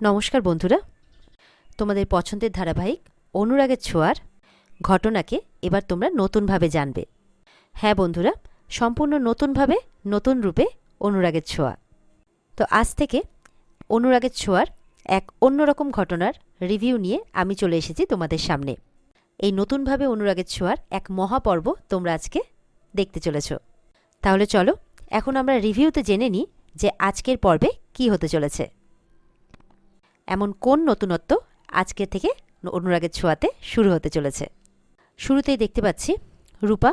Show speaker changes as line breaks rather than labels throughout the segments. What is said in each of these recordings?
নমস্কার বন্ধুরা। তোমাদের পছন্দের ধারাবাহিক অনুরাগের ছোঁয়ার ঘটনাকে এবার তোমরা নতুনভাবে জানবে। হ্যাঁ বন্ধুরা, সম্পূর্ণ নতুনভাবে, নতুন রূপে অনুরাগের ছোঁয়া। তো আজ থেকে অনুরাগের ছোঁয়ার এক অন্যরকম ঘটনার রিভিউ নিয়ে আমি চলে এসেছি তোমাদের সামনে। এই নতুনভাবে অনুরাগের ছোঁয়ার এক মহাপর্ব তোমরা আজকে দেখতে চলেছ। তাহলে চলো, এখন আমরা রিভিউতে জেনে নিই যে আজকের পর্বে কি হতে চলেছে। এমন কোন নতুনত্ব আজকে থেকে অনুরাগের ছোঁয়াতে শুরু হতে চলেছে? শুরুতেই দেখতে পাচ্ছি রূপা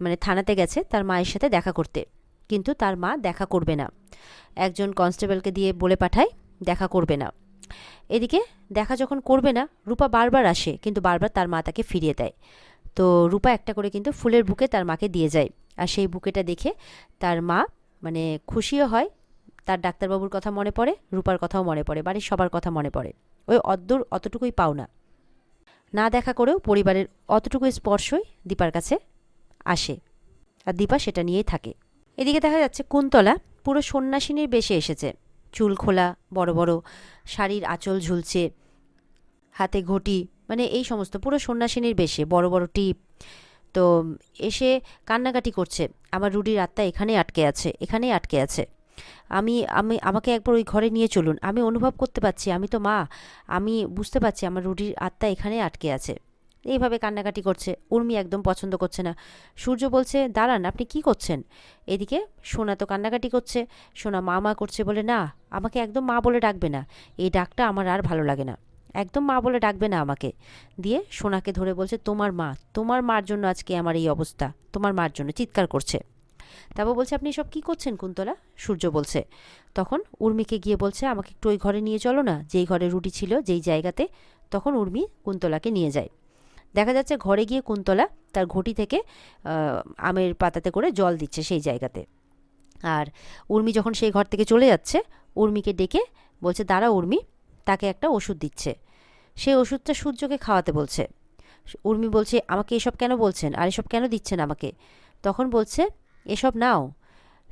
মানে থানাতে গেছে তার মায়ের সাথে দেখা করতে। কিন্তু তার মা দেখা করবে না। একজন কনস্টেবলকে দিয়ে বলে পাঠায়, দেখা করবে না। এদিকে দেখা যখন করবে না, রূপা বারবার আসে, কিন্তু বারবার তার মা তাকে ফিরিয়ে দেয়। তো রূপা একটা করে কিন্তু ফুলের বুকে তার মাকে দিয়ে যায়। আর সেই বুকেটা দেখে তার মা মানে খুশিও হয় তার ডাক্তারবাবুর কথা মনে পড়ে, রূপার কথাও মনে পড়ে, বাড়ির সবার কথা মনে পড়ে। ওই অদ্দূর অতটুকুই পাও না। না দেখা করেও পরিবারের অতটুকু স্পর্শই দীপার কাছে আসে আর দীপা সেটা নিয়েই থাকে। এদিকে দেখা যাচ্ছে কুন্তলা পুরো সন্ন্যাসিনীর বেশে এসেছে। চুল খোলা, বড় বড়, শাড়ির আঁচল ঝুলছে, হাতে ঘটি মানে এই সমস্ত পুরো সন্ন্যাসিনীর বেশে, বড় বড় টিপ। তো এসে কান্নাকাটি করছে, আমার রুডির আত্মা এখানেই আটকে আছে, এখানেই আটকে আছে। আমি আমি, আমাকে একবার ওই ঘরে নিয়ে চলুন। আমি অনুভব করতে পারছি, আমি তো মা। আমি বুঝতে পারছি আমার রুডির আত্মা এখানে আটকে আছে। এইভাবে কান্নাকাটি করছে। উর্মি একদম পছন্দ করছে না। সূর্য বলছে, দাঁড়ান, আপনি কি করছেন? এদিকে সোনা তো কান্নাকাটি করছে। সোনা মা মা করছে বলে, না, আমাকে একদম মা বলে ডাকবে না। এই ডাকটা আমার আর ভালো লাগে না। একদম মা বলে ডাকবে না আমাকে। দিয়ে সোনাকে ধরে বলছে, তোমার মা, তোমার মার জন্য আজকে আমার এই অবস্থা। তোমার মার জন্য চিৎকার করছে। তারপর বলছে, আপনি সব কী করছেন কুন্তলা? সূর্য বলছে, তখন উর্মিকে গিয়ে বলছে, আমাকে একটু ওই ঘরে নিয়ে চলো না, যেই ঘরে রুটি ছিল, যেই জায়গাতে। তখন উর্মি কুন্তলাকে নিয়ে যায়। দেখা যাচ্ছে ঘরে গিয়ে কুন্তলা তার ঘটি থেকে আমের পাতাতে করে জল দিচ্ছে সেই জায়গাতে। আর উর্মি যখন সেই ঘর থেকে চলে যাচ্ছে, উর্মিকে ডেকে বলছে দাঁড়া উর্মি, তাকে একটা ওষুধ দিচ্ছে। সেই ওষুধটা সূর্যকে খাওয়াতে বলছে। উর্মি বলছে, আমাকে এসব কেন বলছেন? আর এসব কেন দিচ্ছেন আমাকে? তখন বলছে এসব নাও।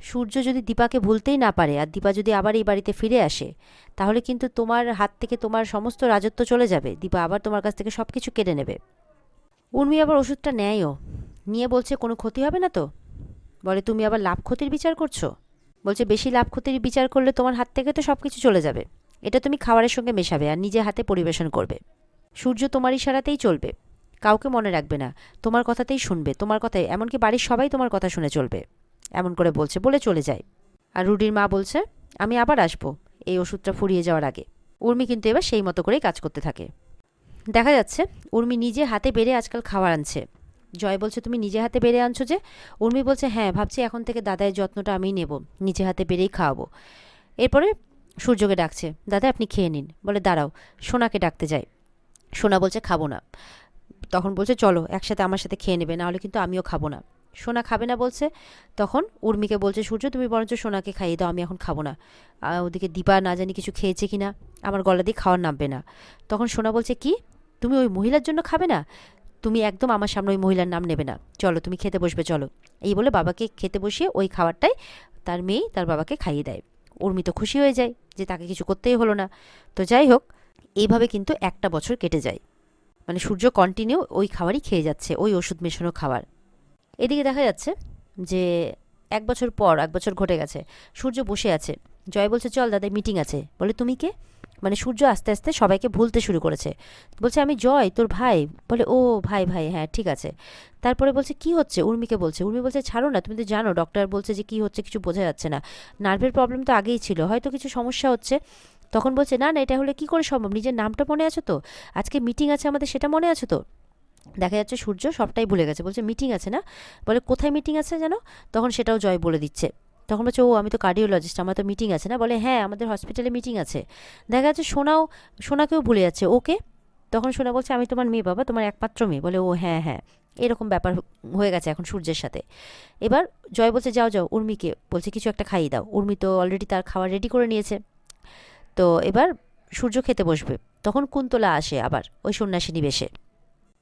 সূর্য যদি দীপাকে ভুলতেই না পারে আর দীপা যদি আবার এই বাড়িতে ফিরে আসে, তাহলে কিন্তু তোমার হাত থেকে তোমার সমস্ত রাজত্ব চলে যাবে। দীপা আবার তোমার কাছ থেকে সব কিছু কেড়ে নেবে। উর্মি আবার ওষুধটা নেয়ও। নিয়ে বলছে, কোনো ক্ষতি হবে না তো? বলে, তুমি আবার লাভ ক্ষতির বিচার করছ? বলছে, বেশি লাভ ক্ষতির বিচার করলে তোমার হাত থেকে তো সব কিছু চলে যাবে। এটা তুমি খাবারের সঙ্গে মেশাবে আর নিজে হাতে পরিবেশন করবে। সূর্য তোমার ইশারাতেই চলবে। কাউকে মনে রাখবে না। তোমার কথাতেই শুনবে। তোমার কথাই এমনকি বাড়ির সবাই তোমার কথা শুনে চলবে। এমন করে বলছে, বলে চলে যায়। আর রুডির মা বলছে, আমি আবার আসব। এই ওষুধটা ফুরিয়ে যাওয়ার আগে। উর্মি কিন্তু এবার সেই মতো করেই কাজ করতে থাকে। দেখা যাচ্ছে, উর্মি নিজে হাতে বেড়ে আজকাল খাবার আনছে। জয় বলছে, তুমি নিজে হাতে বেড়ে আনছো যে? উর্মি বলছে হ্যাঁ ভাবছি এখন থেকে দাদায়ের যত্নটা আমিই নেব। নিজে হাতে বেড়েই খাওয়াবো। এরপরে সূর্যকে ডাকছে, দাদা, আপনি খেয়ে নিন। বলে, দাঁড়াও, সোনাকে ডাকতে যায় সোনা বলছে, খাব না। তখন বলছে, চলো, একসাথে আমার সাথে খেয়ে নেবে, নাহলে কিন্তু আমিও খাব না। সোনা খাবে না বলছে। তখন উর্মিকে বলছে, সূর্য, তুমি বরঞ্চ সোনাকে খাইয়ে দাও, আমি এখন খাব না। ওদিকে দীপা না জানি কিছু খেয়েছে কি না আমার গলা দিয়ে খাওয়ার নামবে না। তখন সোনা বলছে, কি? তুমি ওই মহিলার জন্য খাবে না? তুমি একদম আমার সামনে ওই মহিলার নাম নেবে না। চলো, তুমি খেতে বসবে, চলো। এই বলে বাবাকে খেতে বসিয়ে ওই খাবারটাই তার মেয়েই তার বাবাকে খাইয়ে দেয়। উর্মি তো খুশি হয়ে যায় যে তাকে কিছু করতেই হলো না। তো যাই হোক, এইভাবে কিন্তু একটা বছর কেটে যায়। মানে সূর্য কন্টিনিউ ওই খাবারই খেয়ে যাচ্ছে, ওই ওষুধ মেশানো খাবার। এদিকে দেখা যাচ্ছে যে এক বছর পর, এক বছর ঘটে গেছে, সূর্য বসে আছে। জয় বলছে, চল দাদা মিটিং আছে। বলে, তুমি কে? মানে সূর্য আস্তে আস্তে সবাইকে ভুলতে শুরু করেছে। বলছে, আমি জয়, তোর ভাই। বলে, ও ভাই ভাই হ্যাঁ ঠিক আছে। তারপরে বলছে, কি হচ্ছে? উর্মিকে বলছে, উর্মি বলছে, ছাড়ো না, তুমি তো জানো ডক্টর বলছে যে কি হচ্ছে, কিছু বোঝা যাচ্ছে না। নার্ভের প্রবলেম তো আগেই ছিল, হয়তো কিছু সমস্যা হচ্ছে। তখন বলছে, না না, এটা হলে কি করে সম্ভব? নিজের নামটা মনে আছে তো? আজকে মিটিং আছে আমাদের, সেটা মনে আছে তো? দেখা যাচ্ছে সূর্য সবটাই ভুলে গেছে। বলছে মিটিং আছে না? বলে, কোথায় মিটিং আছে যেন? তখন সেটাও জয় বলে দিচ্ছে। তখন বলছে, ও, আমি তো কার্ডিওলজিস্ট আমার তো মিটিং আছে না? বলে হ্যাঁ আমাদের হসপিটালে মিটিং আছে। দেখা যাচ্ছে সোনাও, সোনাকেও ভুলে যাচ্ছে। ওকে? তখন সোনা বলছে, আমি তোমার মেয়ে বাবা, তোমার একমাত্র মেয়ে। বলে, ও হ্যাঁ হ্যাঁ। এরকম ব্যাপার হয়ে গেছে এখন সূর্যের সাথে। এবার জয় বলছে, যাও যাও, উর্মিকে বলছে, কিছু একটা খাইয়ে দাও। উর্মি তো অলরেডি তার খাবার রেডি করে নিয়েছে। তো এবার সূর্য খেতে বসবে। তখন কুন্তলা আসে আবার ওই সন্ন্যাসিনী বেশে।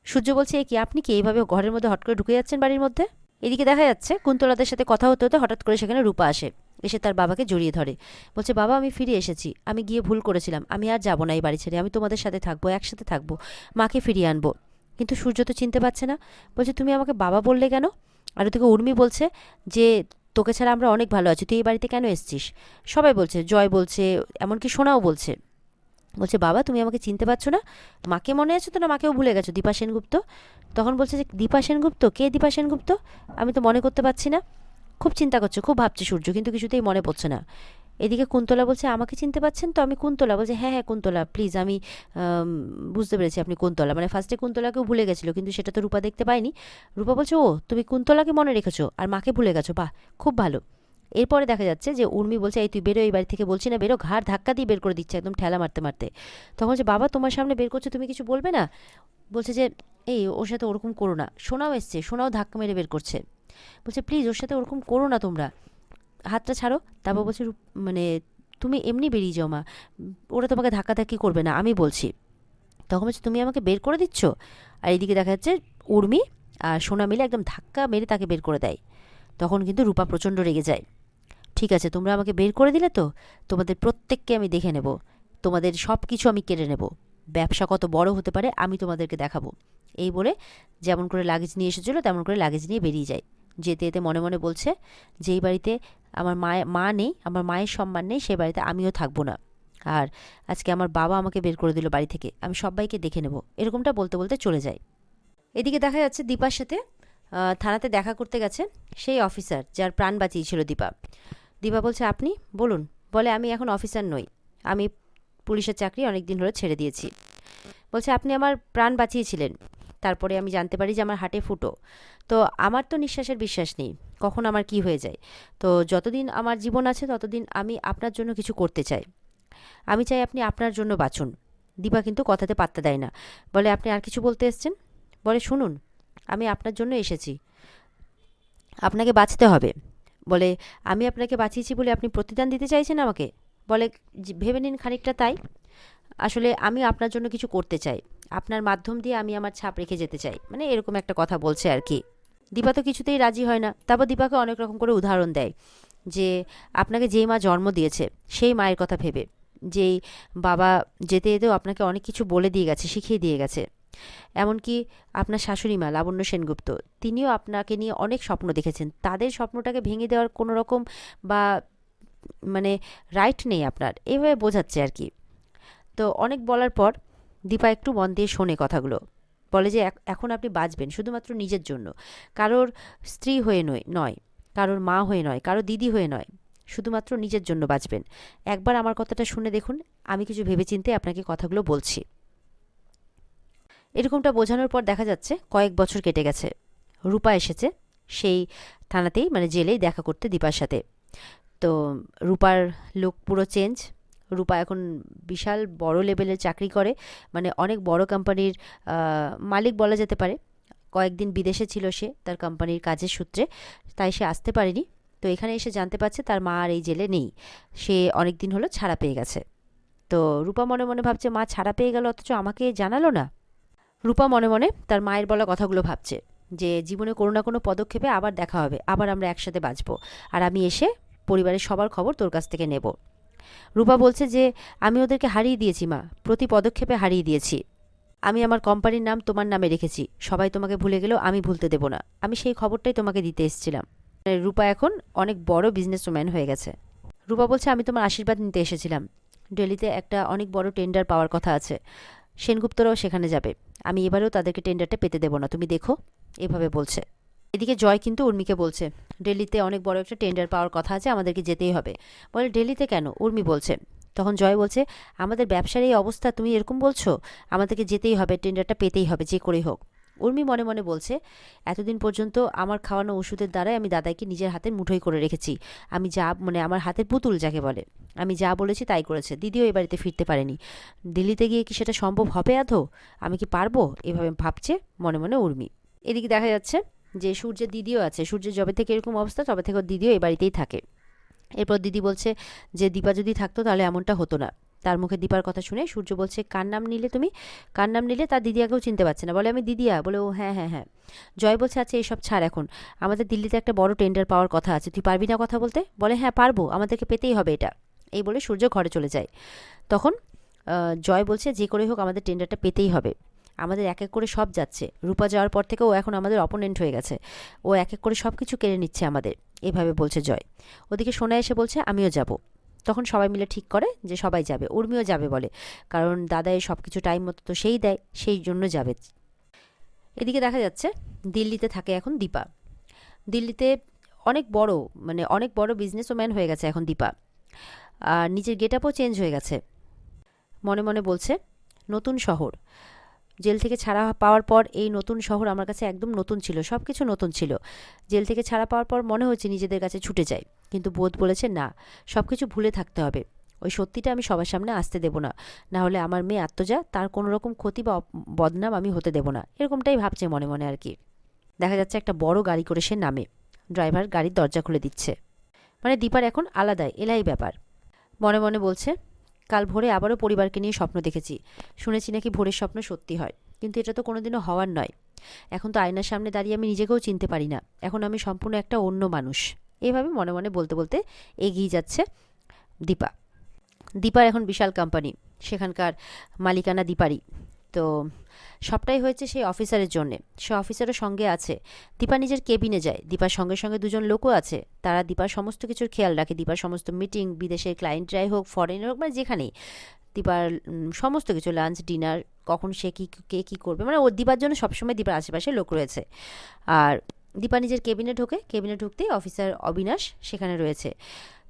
সূর্য বলছে কি, আপনি কি এইভাবে ঘরের মধ্যে হট করে ঢুকে যাচ্ছেন বাড়ির মধ্যে? এদিকে দেখা যাচ্ছে কুন্তলাদের সাথে কথা হতে হতে হঠাৎ করে সেখানে রূপা আসে। এসে তার বাবাকে জড়িয়ে ধরে। বলছে, বাবা, আমি ফিরে এসেছি। আমি গিয়ে ভুল করেছিলাম। আমি আর যাব না এই বাড়ি ছেড়ে। আমি তোমাদের সাথে থাকব, একসাথে থাকব। মাকে ফিরিয়ে আনব। কিন্তু সূর্য তো চিনতে পারছে না। বলছে, তুমি আমাকে বাবা বললে কেন? আর ওদিকে উর্মি বলছে যে তোকে ছাড়া আমরা অনেক ভালো আছি। তুই এই বাড়িতে কেন এসছিস? সবাই বলছে, জয় বলছে, এমনকি সোনাও বলছে। বলছে, বাবা, তুমি আমাকে চিনতে পারছ না? মাকে মনে আছে তো না? মাকেও ভুলে গেছো, দীপা সেনগুপ্ত? তখন বলছে যে, দীপা সেনগুপ্ত? কে দীপা সেনগুপ্ত? আমি তো মনে করতে পারছি না। খুব চিন্তা করছে, খুব ভাবছে সূর্য, কিন্তু কিছুতেই মনে পড়ছে না। এদিকে কুন্তলা বলছে, আমাকে চিনতে পাচ্ছেন তো? আমি কুন্তলা বলছে হ্যাঁ হ্যাঁ কুন্তলা প্লিজ আমি বুঝতে পেরেছি আপনি কুন্তলা। মানে ফার্স্টে কুন্তলাকেও ভুলে গেছিল, কিন্তু সেটা তো রূপা দেখতে পায়নি। রূপা বলছে ও তুমি কুন্তলাকে মনে রেখেছো আর মাকে ভুলে গেছো, বাহ, খুব ভালো। এরপরে দেখা যাচ্ছে যে উর্মি বলছে, এই তুই বেরো, এই বাড়ি থেকে বলছি না, বেরো, ঘাড় ধাক্কা দিয়ে বের করে দিচ্ছে, একদম ঠেলা মারতে মারতে। তখন যে বাবা, তোমার সামনে বের করছ, তুমি কিছু বলবে না? বলছে যে, এই, ওর সাথে ওরকম করো না। সোনাও এসছে, সোনাও ধাক্কা মেরে বের করছে। বলছে প্লিজ ওর সাথে ওরকম করো না তোমরা। হাতটা ছাড়ো তারপর বলছে মানে তুমি এমনি বেরিয়ে যাও মা ওরা তোমাকে ধাক্কাধাক্কি করবে না আমি বলছি। তখন বলছে তুমি আমাকে বের করে দিচ্ছ? আর এইদিকে দেখা যাচ্ছে উর্মি আর সোনা মিলে একদম ধাক্কা মেরে তাকে বের করে দেয়। তখন কিন্তু রূপা প্রচণ্ড রেগে যায়। ঠিক আছে তোমরা আমাকে বের করে দিলে তো তোমাদের প্রত্যেককে আমি দেখে নেব তোমাদের সব কিছু আমি কেড়ে নেব ব্যবসা কত বড় হতে পারে আমি তোমাদেরকে দেখাবো। এই বলে যেমন করে লাগেজ নিয়ে এসেছিল তেমন করে লাগেজ নিয়ে বেরিয়ে যায়। যেতে যেতে মনে মনে বলছে যে এই বাড়িতে আমার মায়ের মা নেই, আমার মায়ের সম্মান নেই সেই বাড়িতে আমিও থাকব না। আর আজকে আমার বাবা আমাকে বের করে দিল বাড়ি থেকে, আমি সবাইকে দেখে নেব। এরকমটা বলতে বলতে চলে যায়। এদিকে দেখা যাচ্ছে দীপার সাথে থানাতে দেখা করতে গেছে সেই অফিসার যার প্রাণ বাঁচিয়েছিল দীপা। দীপা বলছে, আপনি বলুন। বলে, আমি এখন অফিসার নই, আমি পুলিশের চাকরি অনেক দিন হলো ছেড়ে দিয়েছি। বলছে, আপনি আমার প্রাণ বাঁচিয়েছিলেন। তারপরে আমি জানতে পারি যে আমার হাটে ফুটো। তো আমার তো নিঃশ্বাসের বিশ্বাস নেই, কখন আমার কি হয়ে যায়। তো যতদিন আমার জীবন আছে, ততদিন আমি আপনার জন্য কিছু করতে চাই। আমি চাই আপনি আপনার জন্য বাঁচুন। দীপা কিন্তু কথাতে পাত্তা দেয় না। বলে, আপনি আর কিছু বলতে এসছেন? বলে, শুনুন, আমি আপনার জন্য এসেছি। আপনাকে বাঁচতে হবে। বলে, আমি আপনাকে বাঁচিয়েছি বলে আপনি প্রতিদান দিতে চাইছেন আমাকে? বলে ভেবে নিন খানিকটা তাই। আসলে আমি আপনার জন্য কিছু করতে চাই। আপনার মাধ্যম দিয়ে আমি আমার ছাপ রেখে যেতে চাই। মানে এরকম একটা কথা বলছে আর কি। দীপা তো কিছুতেই রাজি হয় না। তারপর দীপাকে অনেক রকম করে উদাহরণ দেয় যে, আপনাকে যেই মা জন্ম দিয়েছে, সেই মায়ের কথা ভেবে, যেই বাবা যেতে যেতেও আপনাকে অনেক কিছু বলে দিয়ে গেছে, শিখিয়ে দিয়ে গেছে। এমনকি আপনার শাশুড়ি মা, লাবণ্য সেনগুপ্ত, তিনিও আপনাকে নিয়ে অনেক স্বপ্ন দেখেছেন। তাদের স্বপ্নটাকে ভেঙে দেওয়ার কোনো রকম বা মানে রাইট নেই আপনার। এভাবে বোঝাচ্ছে আর কি। তো অনেক বলার পর দীপা একটু মন দিয়ে শোনে কথাগুলো। বলে যে, এখ- এখন আপনি বাঁচবেন, শুধুমাত্র নিজের জন্য। কারোর স্ত্রী হয়ে নয় নয়। কারোর মা হয়ে নয়, কারোর দিদি হয়ে নয়। শুধুমাত্র নিজের জন্য বাঁচবেন। একবার আমার কথাটা শুনে দেখুন, আমি কিছু ভেবেচিন্তে আপনাকে কথাগুলো বলছি। এরকমটা বোঝানোর পর দেখা যাচ্ছে, কয়েক বছর কেটে গেছে। রূপা এসেছে, সেই থানাতেই মানে জেলেই দেখা করতে দীপার সাথে। তো, রূপার লোক পুরো চেঞ্জ রূপা এখন বিশাল বড় লেভেলের চাকরি করে। মানে অনেক বড় কোম্পানির মালিক বলা যেতে পারে। কয়েকদিন বিদেশে ছিল সে, তার কোম্পানির কাজের সূত্রে। তাই সে আসতে পারেনি। তো এখানে এসে জানতে পারছে তার মা আর এই জেলে নেই। সে অনেক দিন হলো ছাড়া পেয়ে গেছে। তো রূপা মনে মনে ভাবছে, মা ছাড়া পেয়ে গেল, অথচ আমাকে জানালো না? রূপা মনে মনে তার মায়ের বলা কথাগুলো ভাবছে, যে জীবনে কোনো না কোনো পদক্ষেপে আবার দেখা হবে, আবার আমরা একসাথে বাঁচবো। আর আমি এসে পরিবারের সবার খবর তোর কাছ থেকে নেব। রূপা বলছে যে, আমি ওদেরকে হারিয়ে দিয়েছি, মা। প্রতি পদক্ষেপে হারিয়ে দিয়েছি। আমি আমার কোম্পানির নাম তোমার নামে রেখেছি। সবাই তোমাকে ভুলে গেলেও আমি ভুলতে দেব না। আমি সেই খবরটাই তোমাকে দিতে এসেছিলাম। মানে রূপা এখন অনেক বড় বিজনেস বিজনেসম্যান হয়ে গেছে। রূপা বলছে, আমি তোমার আশীর্বাদ নিতে এসেছিলাম। দিল্লিতে একটা অনেক বড় টেন্ডার পাওয়ার কথা আছে। সেনগুপ্তরাও সেখানে যাবে। আমি এবারেও তাদেরকে টেন্ডারটা পেতে দেবো না। তুমি দেখো। এভাবে বলছে। এদিকে জয় কিন্তু উর্মিকে বলছে, দিল্লিতে অনেক বড় একটা টেন্ডার পাওয়ার কথা আছে, আমাদেরকে যেতেই হবে। বলে, দিল্লিতে কেন? উর্মি বলছে। তখন জয় বলছে, আমাদের ব্যবসার এই অবস্থা তুমি এরকম বলছো? আমাদেরকে যেতেই হবে টেন্ডারটা পেতেই হবে, যে করেই হোক। উর্মি মনে মনে বলছে, এতদিন পর্যন্ত আমার খাওয়ানো ওষুধের দ্বারাই আমি দাদাইকে নিজের হাতের মুঠোই করে রেখেছি। আমি যা মানে আমার হাতের পুতুল যাকে বলে, আমি যা বলেছি তাই করেছে। দিদিও এ বাড়িতে ফিরতে পারেনি। দিল্লিতে গিয়ে কি সেটা সম্ভব হবে আধো আমি কি পারব? এভাবে ভাবছে মনে মনে উর্মি। এদিকে দেখা যাচ্ছে যে সূর্যের দিদিও আছে, সূর্যের যবে থেকে এরকম অবস্থা, তবে থেকে দিদিও এই বাড়িতেই থাকে। এরপর দিদি বলছে যে, দীপা যদি থাকতো তাহলে এমনটা হতো না। তার মুখে দীপার কথা শুনে সূর্য বলছে, কার নাম নিলে তুমি? কার নাম নিলে তার দিদিয়াকেও চিনতে পারছে না। বলে, আমি দিদিয়া। বলে, ও হ্যাঁ হ্যাঁ হ্যাঁ। জয় বলছে আচ্ছা এইসব ছাড় এখন। আমাদের দিল্লিতে একটা বড় টেন্ডার পাওয়ার কথা আছে। তুই পারবি না কথা বলতে? বলে হ্যাঁ পারব। আমাদেরকে পেতেই হবে এটা। এই বলে সূর্য ঘরে চলে যায়। তখন জয় বলছে, যে করে হোক আমাদের টেন্ডারটা পেতেই হবে। আমাদের এক এক করে সব যাচ্ছে। রূপা যাওয়ার পর থেকে ও এখন আমাদের অপোনেন্ট হয়ে গেছে। ও এক এক করে সব কিছু কেড়ে নিচ্ছে আমাদের। এভাবে বলছে জয়। ওদিকে সোনা এসে বলছে, আমিও যাব। তখন সবাই মিলে ঠিক করে যে সবাই যাবে। উর্মিও যাবে বলে। কারণ দাদা এই সব কিছু টাইম মতো তো সেই দেয়, সেই জন্য যাবে। এদিকে দেখা যাচ্ছে, দিল্লিতে থাকে এখন দীপা। দিল্লিতে অনেক বড় মানে অনেক বড় বিজনেসম্যান হয়ে গেছে এখন দীপা। আর নিজের গেট আপও চেঞ্জ হয়ে গেছে। মনে মনে বলছে, নতুন শহর। জেল থেকে ছাড়া পাওয়ার পর এই নতুন শহর আমার কাছে একদম নতুন ছিল সব কিছু নতুন ছিল। জেল থেকে ছাড়া পাওয়ার পর মনে হচ্ছে নিজেদের কাছে ছুটে যায় কিন্তু বোধ বলেছে না সব কিছু ভুলে থাকতে হবে। ওই সত্যিটা আমি সবার সামনে আসতে দেব না না হলে আমার মেয়ে আত্মজা, তার কোনো রকম ক্ষতি বা বদনাম আমি হতে দেব না। এরকমটাই ভাবছে মনে মনে আর কি। দেখা যাচ্ছে একটা বড় গাড়ি করে সে নামে। ড্রাইভার গাড়ির দরজা খুলে দিচ্ছে। মানে দীপার এখন আলাদাই, এলাই ব্যাপার। মনে মনে বলছে কাল ভোরে আবারও পরিবারকে নিয়ে স্বপ্ন দেখেছি। শুনেছি নাকি ভোরের স্বপ্ন সত্যি হয়, কিন্তু এটা তো কোনোদিনও হওয়ার নয়। এখন তো আয়নার সামনে দাঁড়িয়ে আমি নিজেকেও চিনতে পারি না। এখন আমি সম্পূর্ণ একটা অন্য মানুষ। এভাবে মনে মনে বলতে বলতে এগিয়ে যাচ্ছে দীপা। দীপার এখন বিশাল কোম্পানি সেখানকার মালিকানা দীপারই। তো সবটাই হয়েছে সেই অফিসারের জন্যে। সে অফিসারও সঙ্গে আছে। দীপা নিজের কেবিনে যায়। দীপার সঙ্গে সঙ্গে দুজন লোকও আছে। তারা দীপার সমস্ত কিছুর খেয়াল রাখে। দীপার সমস্ত মিটিং বিদেশের ক্লায়েন্টরাই হোক ফরেনের হোক মানে যেখানেই। দীপার সমস্ত কিছু লাঞ্চ ডিনার কখন সে কী, কে কী করবে? মানে ও দীপার জন্য সবসময় দীপার আশেপাশে লোক রয়েছে। আর দীপা নিজের কেবিনে ঢোকে। কেবিনে ঢুকতেই অফিসার অবিনাশ সেখানে রয়েছে।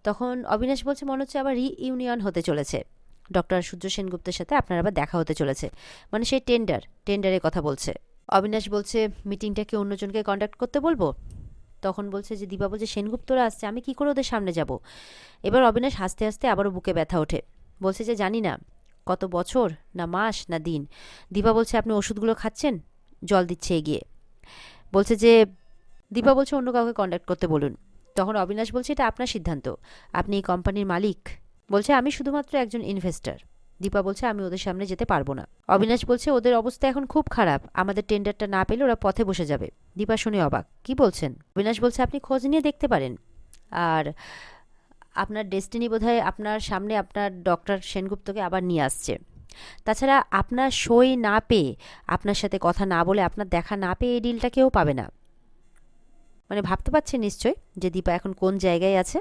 তখন অবিনাশ বলছে, মনে হচ্ছে আবার রিইউনিয়ন হতে চলেছে। ডক্টর সূর্য সেনগুপ্তের সাথে আপনার আবার দেখা হতে চলেছে। মানে সেই টেন্ডার টেন্ডারের কথা বলছে। অবিনাশ বলছে, মিটিংটা কি অন্যজনকে কন্ডাক্ট করতে বলব? তখন বলছে যে, দীপা বলছে, সেনগুপ্তরা আসছে, আমি কি করে ওদের সামনে যাব? এবার অবিনাশ হাসতে হাসতে আবারও বুকে ব্যথা ওঠে। বলছে যে, জানি না, কত বছর, না মাস, না দিন। দীপা বলছে, আপনি ওষুধগুলো খাচ্ছেন? জল দিচ্ছে এগিয়ে। বলছে যে, দীপা বলছে, অন্য কাউকে কন্ট্যাক্ট করতে বলুন। তখন অবিনাশ বলছে, এটা আপনার সিদ্ধান্ত। আপনি এই কোম্পানির মালিক। বলছে, আমি শুধুমাত্র একজন ইনভেস্টর দীপা বলছে, আমি ওদের সামনে যেতে পারব না। অবিনাশ বলছে, ওদের অবস্থা এখন খুব খারাপ। আমাদের টেন্ডারটা না পেলে ওরা পথে বসে যাবে। দীপা শুনে অবাক, কি বলছেন? অবিনাশ বলছে, আপনি খোঁজ নিয়ে দেখতে পারেন। আর আপনার ডেস্টিনি বোধহয় আপনার সামনে আপনার ডক্টর সেনগুপ্তকে আবার নিয়ে আসছে। তাছাড়া আপনার সই না পেয়ে, আপনার সাথে কথা না বলে, আপনার দেখা না পেয়ে এই ডিলটা কেউ পাবে না। মানে ভাবতে পারছেন নিশ্চয় যে দীপা এখন কোন জায়গায় আছে?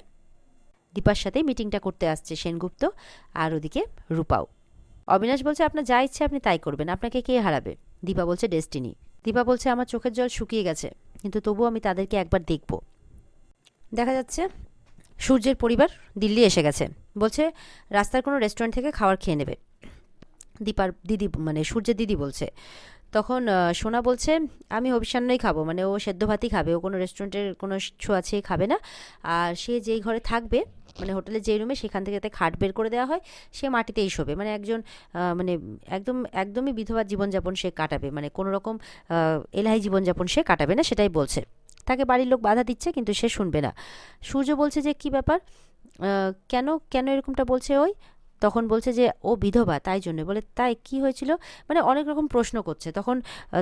দীপার সাথেই মিটিংটা করতে আসছে সেনগুপ্ত আর ওদিকে রূপাও। অবিনাশ বলছে, আপনার যা ইচ্ছে আপনি তাই করবেন। আপনাকে কে হারাবে? দীপা বলছে, ডেস্টিনি। দীপা বলছে, আমার চোখের জল শুকিয়ে গেছে, কিন্তু তবুও আমি তাদেরকে একবার দেখব। দেখা যাচ্ছে, সূর্যের পরিবার দিল্লি এসে গেছে। বলছে, রাস্তার কোনো রেস্টুরেন্ট থেকে খাবার খেয়ে নেবে। দীপার দিদি মানে সূর্যের দিদি বলছে তখন সোনা বলছে, আমি অভিসান্নই খাব। মানে ও সেদ্ধ ভাতই খাবে। ও কোনো রেস্টুরেন্টের কোনো ছোঁয়াছে খাবে না। আর সে যেই ঘরে থাকবে মানে হোটেলে যেই রুমে, সেখান থেকে যাতে খাট বের করে দেওয়া হয়। সে মাটিতেই শোবে। মানে একজন মানে একদম, একদমই বিধবা জীবনযাপন সে কাটাবে। মানে কোনো রকম এলাহি জীবনযাপন সে কাটাবে না, সেটাই বলছে। তাকে বাড়ির লোক বাধা দিচ্ছে, কিন্তু সে শুনবে না। সূর্য বলছে যে, কি ব্যাপার? কেন কেন এরকমটা বলছে ওই? তখন বলছে যে, ও বিধবা, তাই জন্য। বলে, তাই কি হয়েছিল? মানে অনেক রকম প্রশ্ন করছে। তখন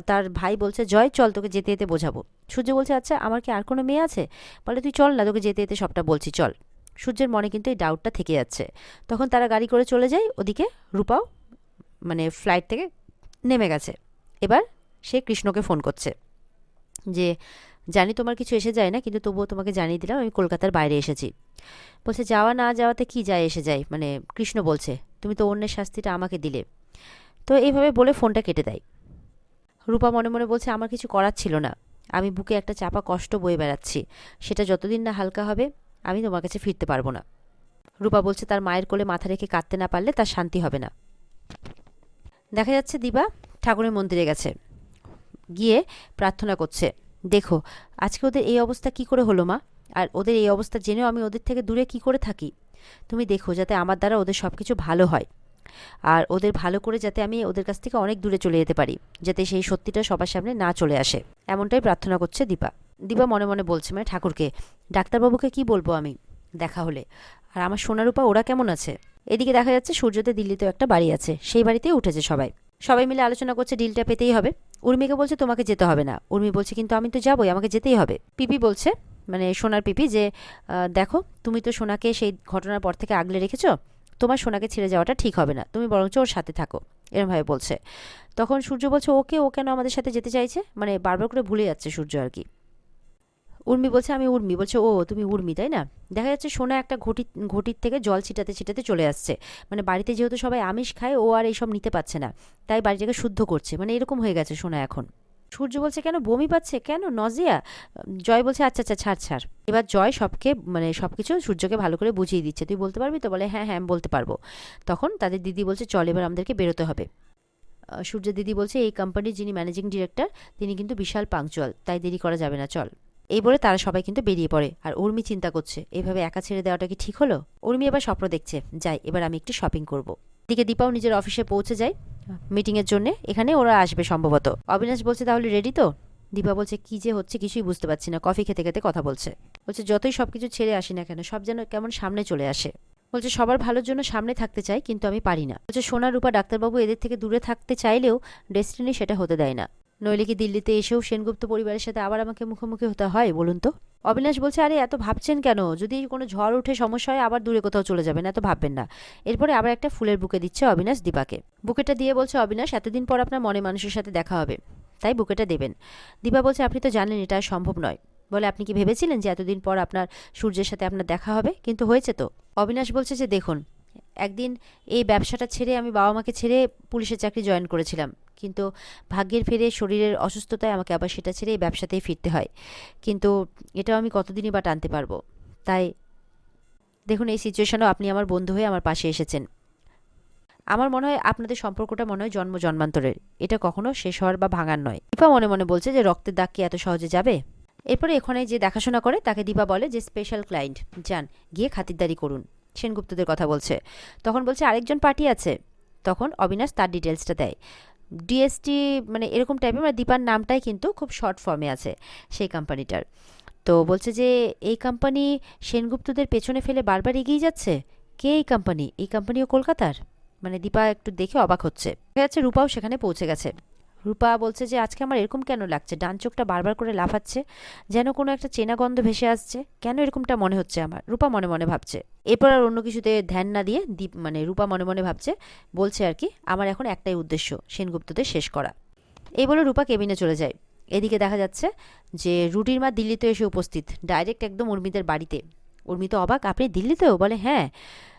তার ভাই বলছে, জয়, চল তোকে যেতে যেতে বোঝাবো। সূর্য বলছে আচ্ছা আমার কি আর কোনো মেয়ে আছে? বলে, তুই চল না, তোকে যেতে যেতে সবটা বলছি, চল। সূর্যের মনে কিন্তু এই ডাউটটা থেকে যাচ্ছে। তখন তারা গাড়ি করে চলে যায়, ওদিকে রূপাও মানে ফ্লাইট থেকে নেমে গেছে। এবার সে কৃষ্ণকে ফোন করছে যে জানি তোমার কিছু এসে যায় না, কিন্তু তবুও তোমাকে জানিয়ে দিলাম, আমি কলকাতার বাইরে এসেছি। বলছে, যাওয়া না যাওয়াতে কি যায় এসে যায়? মানে কৃষ্ণ বলছে, তুমি তো অন্যের শাস্তিটা আমাকে দিলে। তো এইভাবে বলে ফোনটা কেটে দেয়। রূপা মনে মনে বলছে, আমার কিছু করার ছিল না। আমি বুকে একটা চাপা কষ্ট বয়ে বেড়াচ্ছি। সেটা যতদিন না হালকা হবে, আমি তোমার কাছে ফিরতে পারব না। রূপা বলছে, তার মায়ের কোলে মাথা রেখে কাঁদতে না পারলে তার শান্তি হবে না। দেখা যাচ্ছে দিবা ঠাকুরের মন্দিরে গেছে। গিয়ে প্রার্থনা করছে। দেখো, আজকে ওদের এই অবস্থা কি করে হলো মা? আর ওদের এই অবস্থা জেনেও আমি ওদের থেকে দূরে কি করে থাকি? তুমি দেখো, যাতে আমার দ্বারা ওদের সব কিছু ভালো হয়। আর ওদের ভালো করে যাতে আমি ওদের কাছ থেকে অনেক দূরে চলে যেতে পারি, যাতে সেই সত্যিটা সবার সামনে না চলে আসে। এমনটাই প্রার্থনা করছে দীপা। দীপা মনে মনে বলছে মানে ঠাকুরকে, ডাক্তারবাবুকে কি বলব আমি দেখা হলে? আর আমার সোনারূপা, ওরা কেমন আছে? এদিকে দেখা যাচ্ছে সূর্যতে দিল্লিতেও একটা বাড়ি আছে, সেই বাড়িতেই উঠেছে সবাই। সবাই মিলে আলোচনা করছে ডিলটা পেতেই হবে। উর্মিকে বলছে, তোমাকে যেতে হবে না। উর্মি বলছে, কিন্তু আমি তো যাবই, আমাকে যেতেই হবে। পিপি বলছে মানে সোনার পিপি যে দেখো, তুমি তো সোনাকে সেই ঘটনার পর থেকে আগলে রেখেছো, তোমার সোনাকে ছেড়ে যাওয়াটা ঠিক হবে না। তুমি বরঞ্চ ওর সাথে থাকো। এরমভাবে বলছে। তখন সূর্য বলছে, ওকে, ও কেন আমাদের সাথে যেতে চাইছে? মানে বারবার করে ভুলে যাচ্ছে সূর্য আর কি। উর্মি বলছে, আমি উর্মি। বলছে, ও, তুমি উর্মি, তাই না? দেখা যাচ্ছে সোনা একটা ঘটি ঘটির থেকে জল ছিটাতে ছিটাতে চলে আসছে। মানে বাড়িতে যেহেতু সবাই আমিষ খায়, ও আর এইসব নিতে পারছে না। তাই বাড়িটাকে শুদ্ধ করছে। মানে এরকম হয়ে গেছে সোনা এখন। সূর্য বলছে, কেন? বমি পাচ্ছে? কেন? নজিয়া? জয় বলছে আচ্ছা আচ্ছা ছাড় ছাড়। এবার জয় সবকে মানে সব কিছু সূর্যকে ভালো করে বুঝিয়ে দিচ্ছে। তুই বলতে পারবি? তো বলে হ্যাঁ হ্যাঁ বলতে পারব। তখন তাদের দিদি বলছে, চল, এবার আমাদেরকে বেরোতে হবে। সূর্য দিদি বলছে, এই কোম্পানির যিনি ম্যানেজিং ডিরেক্টর তিনি কিন্তু বিশাল পাংচুয়াল তাই দেরি করা যাবে না, চল। এই বলে তারা সবাই কিন্তু বেরিয়ে পড়ে। আর উর্মি চিন্তা করছে, এভাবে একা ছেড়ে দেওয়াটা কি ঠিক হলো? উর্মি এবার স্বপ্ন দেখছে, যাই, এবার আমি একটু শপিং করব। এদিকে দীপাও নিজের অফিসে পৌঁছে যায় মিটিংয়ের জন্য। এখানে ওরা আসবে সম্ভবত। অবিনাশ বলছে, তাহলে রেডি তো? দীপা বলছে, কি যে হচ্ছে কিছুই বুঝতে পারছি না। কফি খেতে খেতে কথা বলছে। বলছে, যতই সব কিছু ছেড়ে আসি না কেন, সব যেন কেমন সামনে চলে আসে। বলছে, সবার ভালোর জন্য সামনে থাকতে চাই, কিন্তু আমি পারি না। বলছে, সোনা, রূপা, ডাক্তারবাবু এদের থেকে দূরে থাকতে চাইলেও ডেস্টিনি সেটা হতে দেয় না। নইলে কি দিল্লিতে এসেও সেনগুপ্ত পরিবারের সাথে আবার আমাকে মুখোমুখি হতে হয়, বলুন তো? অবিনাশ বলছে, আরে, এত ভাবছেন কেন? যদি কোনো ঝড় উঠে সমস্যা হয়, আবার দূরে কোথাও চলে যাবেন, এত ভাববেন না। এরপরে আবার একটা ফুলের বুকে দিচ্ছে অবিনাশ দীপাকে। বুকেটা দিয়ে বলছে, অবিনাশ, এতদিন পর আপনার মনে মানুষের সাথে দেখা হবে। তাই বুকেটা দেবেন। দীপা বলছে, আপনি তো জানেন, এটা সম্ভব নয়। বলে, আপনি কি ভেবেছিলেন যে এতদিন পর আপনার সূর্যের সাথে আপনার দেখা হবে? কিন্তু হয়েছে তো। অবিনাশ বলছে যে, দেখুন একদিন এই ব্যবসাটা ছেড়ে আমি বাবা মাকে ছেড়ে পুলিশের চাকরি জয়েন করেছিলাম। কিন্তু ভাগ্যের ফেরে শরীরের অসুস্থতায় আমাকে আবার সেটা ছেড়ে এই ব্যবসাতেই ফিরতে হয়। কিন্তু এটাও আমি কতদিনই বা টানতে পারব? তাই দেখুন, এই সিচুয়েশনেও আপনি আমার বন্ধু হয়ে আমার পাশে এসেছেন। আমার মনে হয় আপনাদের সম্পর্কটা মনে হয় জন্ম জন্মান্তরের। এটা কখনো শেষ হওয়ার বা ভাঙার নয়। দীপা মনে মনে বলছে যে, রক্তের দাগ কি এত সহজে যাবে? এরপরে এখানে যে দেখাশোনা করে, তাকে দীপা বলে যে, স্পেশাল ক্লায়েন্ট। যান, গিয়ে খাতিরদারি করুন। সেনগুপ্তদের কথা বলছে। তখন বলছে, আরেকজন পার্টি আছে। তখন অবিনাশ তার ডিটেলসটা দেয়। ডিএসটি মানে এরকম টাইপের মানে দীপার নামটাই কিন্তু খুব শর্ট ফর্মে আছে সেই কোম্পানিটার তো বলছে যে, এই কোম্পানি সেনগুপ্তদের পেছনে ফেলে বারবার এগিয়ে যাচ্ছে? কে এই কোম্পানি এই কোম্পানিও কলকাতার? মানে দীপা একটু দেখে অবাক হচ্ছে। দেখা যাচ্ছে রূপাও সেখানে পৌঁছে গেছে। রূপা বলছে যে, আজকে আমার এরকম কেন লাগছে? ডান চোখটা বারবার করে লাফাচ্ছে, যেন কোনো একটা চেনা গন্ধ ভেসে আসছে। কেন এরকমটা মনে হচ্ছে আমার? রূপা মনে মনে ভাবছে। এরপর আর অন্য কিছুতে ধ্যান না দিয়ে দীপ মানে রূপা মনে মনে ভাবছে, বলছে আর কি, আমার এখন একটাই উদ্দেশ্য, সেনগুপ্তদের শেষ করা। এই বলে রূপা কেবিনে চলে যায়। এদিকে দেখা যাচ্ছে যে রুটির মা দিল্লিতে এসে উপস্থিত, ডাইরেক্ট একদম উর্মিদের বাড়িতে। উর্মি তো অবাক, আপনি দিল্লিতেও? বলে হ্যাঁ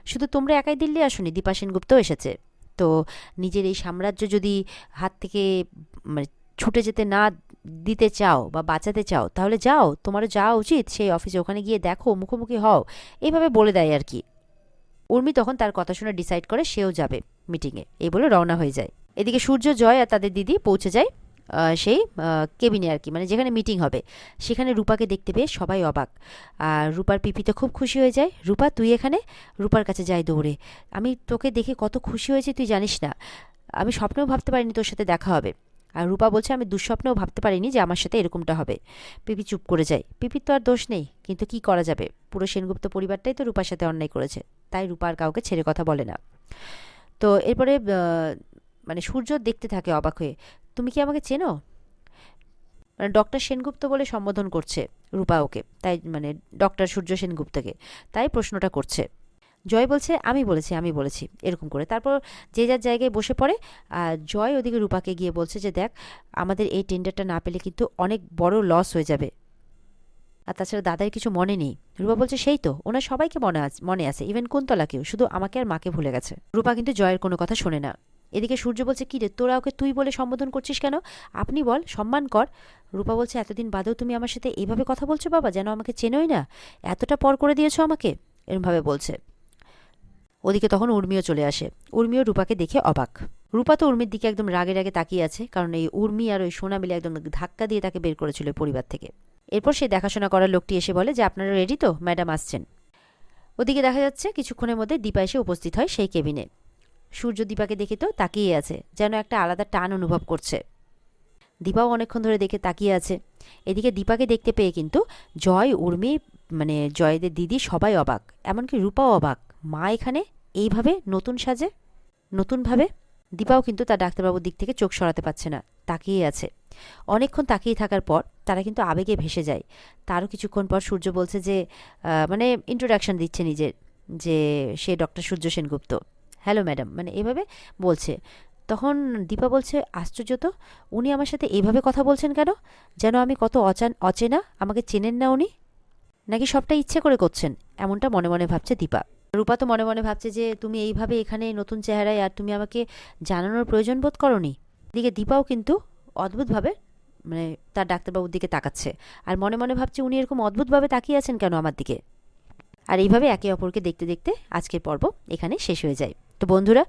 শুধু তোমরা একাই দিল্লি আসনি, দীপা সেনগুপ্তও এসেছে। তো নিজের এই সাম্রাজ্য যদি হাত থেকে মানে ছুটে যেতে না দিতে চাও বা বাঁচাতে চাও, তাহলে যাও, তোমারও যাওয়া উচিত। সেই অফিসে ওখানে গিয়ে দেখো, মুখোমুখি হও। এইভাবে বলে দেয় আর কি। উর্মি তখন তার কথা শুনে ডিসাইড করে সেও যাবে মিটিংয়ে এই বলে রওনা হয়ে যায়। এদিকে সূর্য, জয় আর তাদের দিদি পৌঁছে যায়। সেই কেবিনে আর কি মানে যেখানে মিটিং হবে। সেখানে রূপাকে দেখতে পেয়ে সবাই অবাক। আর রূপার পিপি তো খুব খুশি হয়ে যায়, রূপা, তুই এখানে? রূপার কাছে যাই দৌড়ে। আমি তোকে দেখে কত খুশি হয়েছি, তুই জানিস না। আমি স্বপ্নেও ভাবতে পারিনি তোর সাথে দেখা হবে। আর রূপা বলছে, আমি দুঃস্বপ্নেও ভাবতে পারিনি যে আমার সাথে এরকমটা হবে। পিপি চুপ করে যায়। পিপির তো আর দোষ নেই, কিন্তু কি করা যাবে? পুরো সেনগুপ্ত পরিবারটাই তো রূপার সাথে অন্যায় করেছে। তাই রূপার কাউকে ছেড়ে কথা বলে না। তো এরপরে মানে সূর্য দেখতে থাকে অবাক হয়ে। তুমি কি আমাকে চেনো? মানে ডক্টর সেনগুপ্ত বলে সম্বোধন করছে রূপা ওকে। তাই মানে ডক্টর সূর্য সেনগুপ্তকে। তাই প্রশ্নটা করছে। জয় বলছে, আমি বলেছি আমি বলেছি। এরকম করে। তারপর যে যার জায়গায় বসে পড়ে, আর জয় ওদিকে রূপাকে গিয়ে বলছে যে, দেখ, আমাদের এই টেন্ডারটা না পেলে কিন্তু অনেক বড় লস হয়ে যাবে। আর তাছাড়া দাদার কিছু মনে নেই। রূপা বলছে, সেই তো, ওনার সবাইকে মনে আছে মনে আছে, ইভেন কুন্তলাকেও। শুধু আমাকে আর মাকে ভুলে গেছে। রূপা কিন্তু জয়ের কোনো কথা শোনে না। এদিকে সূর্য বলছে, কি রে, তোরা ওকে তুই বলে সম্বোধন করছিস কেন? আপনি বল, সম্মান কর। রূপা বলছে, এতদিন বাদেও তুমি আমার সাথে এইভাবে কথা বলছো বাবা, যেন আমাকে চেনোই না। এতটা পর করে দিয়েছ আমাকে? এরমভাবে বলছে। ওদিকে তখন উর্মিও চলে আসে। উর্মিও রূপাকে দেখে অবাক। রূপা তো উর্মির দিকে একদম রাগে রাগে তাকিয়ে আছে, কারণ এই উর্মি আর ওই সোনা মিলে একদম ধাক্কা দিয়ে তাকে বের করেছিল পরিবার থেকে। এরপর সে দেখাশোনা করার লোকটি এসে বলে যে, আপনারা রেডি তো? ম্যাডাম আসছেন। ওদিকে দেখা যাচ্ছে, কিছুক্ষণের মধ্যে দীপা এসে উপস্থিত হয় সেই কেবিনে। সূর্য দীপাকে দেখে তো তাকিয়ে আছে, যেন একটা আলাদা টান অনুভব করছে। দীপাও অনেকক্ষণ ধরে দেখে তাকিয়ে আছে। এদিকে দীপাকে দেখতে পেয়ে কিন্তু জয়, উর্মি মানে জয়দের দিদি সবাই অবাক, এমনকি রূপাও অবাক। মা এখানে এইভাবে নতুন সাজে? নতুনভাবে? দীপাও কিন্তু তার ডাক্তারবাবুর দিক থেকে চোখ সরাতে পারছে না তাকিয়ে আছে। অনেকক্ষণ তাকিয়ে থাকার পর তারা কিন্তু আবেগে ভেসে যায়। তারও কিছুক্ষণ পর সূর্য বলছে যে মানে ইন্ট্রোডাকশন দিচ্ছে নিজের, যে সে doctor Surya Sengupta. Hello madam. মানে এভাবে বলছে। তখন দীপা বলছে, আশ্চর্য তো, উনি আমার সাথে এইভাবে কথা বলছেন কেন? যেন আমি কত অচান, অচেনা, আমাকে চেনেন না উনি? নাকি সবটা ইচ্ছে করে করছেন? এমনটা মনে মনে ভাবছে দীপা। রূপা তো মনে মনে ভাবছে যে, তুমি এইভাবে এখানে নতুন চেহারায় আর তুমি আমাকে জানানোর প্রয়োজন বোধ করনি? দিকে দীপাও কিন্তু অদ্ভুতভাবে মানে তার ডাক্তারবাবুর দিকে তাকাচ্ছে আর মনে মনে ভাবছে উনি এরকম অদ্ভুতভাবে তাকিয়ে আছেন কেন আমার দিকে? আর এইভাবে একে অপরকে দেখতে দেখতে আজকের পর্ব এখানে শেষ হয়ে যায়। তো বন্ধুরা,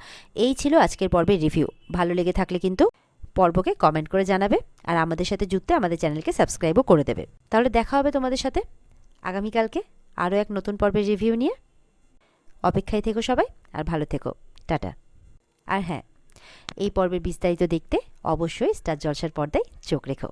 এই ছিল আজকের পর্বের রিভিউ ভালো লেগে থাকলে কিন্তু পর্বকে কমেন্ট করে জানাবে আর আমাদের সাথে যুক্তে আমাদের চ্যানেলকে সাবস্ক্রাইবও করে দেবে। তাহলে দেখা হবে তোমাদের সাথে আগামীকালকে আরও এক নতুন পর্বের রিভিউ নিয়ে। অপেক্ষায় থেকো সবাই আর ভালো থেকো। টাটা। আর হ্যাঁ এই পর্বের বিস্তারিত দেখতে অবশ্যই স্টার জলসার পর্দায় চোখ রেখো।